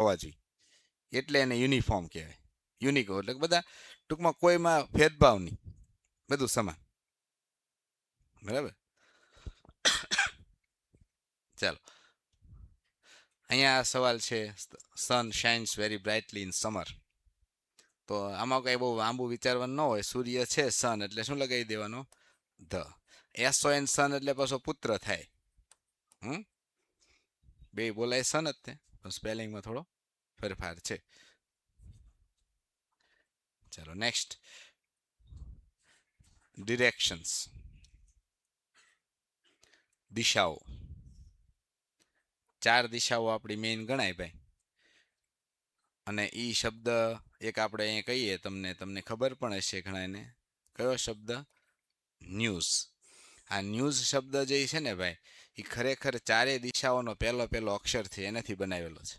હોવા જોઈએ. એટલે એને યુનિફોર્મ કહેવાય. યુનિક એટલે બધા ટૂંકમાં કોઈમાં ભેદભાવ નહીં. બધું સમાન. બરાબર? ચાલો. અહીંયા આ સવાલ છે sun shines very brightly in summer તો આમાં કંઈ બહુ આંબુ વિચારવાનું ન હોય, સૂર્ય છે સન એટલે શું લગાવી દેવાનો? ધ. એસો એન સન એટલે પાછો પુત્ર થાય. હમ? બે બોલાય સન જ તે. સ્પેલિંગમાં થોડો ફેરફાર છે. ચાલો, નેક્સ્ટ. ડિરેક્શન્સ. દિશાઓ. ચાર દિશાઓ આપણી મેઇન ગણાય ભાઈ. અને એ શબ્દ એક આપણે અહીંયા કહીએ, તમને તમને ખબર પણ હશે ઘણાને કયો શબ્દ? ન્યૂઝ. આ ન્યૂઝ શબ્દ જે છે ને ભાઈ એ ખરેખર ચારે દિશાઓનો પહેલો પહેલો અક્ષર છે એનાથી બનાવેલો છે.